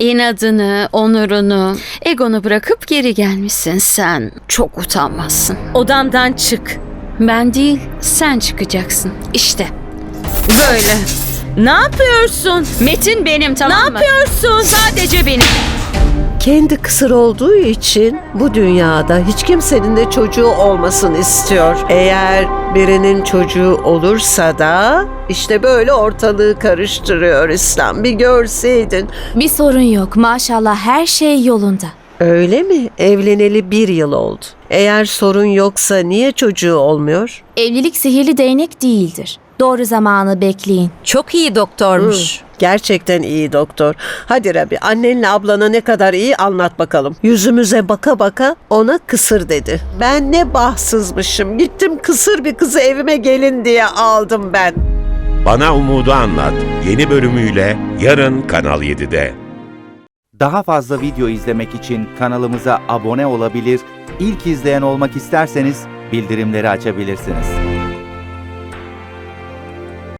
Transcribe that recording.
İnadını, onurunu, egonu bırakıp geri gelmişsin sen. Çok utanmazsın. Odamdan çık. Ben değil, sen çıkacaksın. İşte. Böyle. Ne yapıyorsun? Metin benim tamam Ne mı? yapıyorsun? Sadece benim. Kendi kısır olduğu için bu dünyada hiç kimsenin de çocuğu olmasını istiyor. Eğer birinin çocuğu olursa da işte böyle ortalığı karıştırıyor İslam. Bir görseydin. Bir sorun yok. Maşallah her şey yolunda. Öyle mi? Evleneli bir yıl oldu. Eğer sorun yoksa niye çocuğu olmuyor? Evlilik sihirli değnek değildir. Doğru zamanı bekleyin. Çok iyi doktormuş. Gerçekten iyi doktor. Hadi Rabi annenle ablana ne kadar iyi anlat bakalım. Yüzümüze baka baka ona kısır dedi. Ben ne bahtsızmışım. Gittim kısır bir kızı evime gelin diye aldım ben. Bana Umudu Anlat yeni bölümüyle yarın Kanal 7'de. Daha fazla video izlemek için kanalımıza abone olabilir, ilk izleyen olmak isterseniz bildirimleri açabilirsiniz.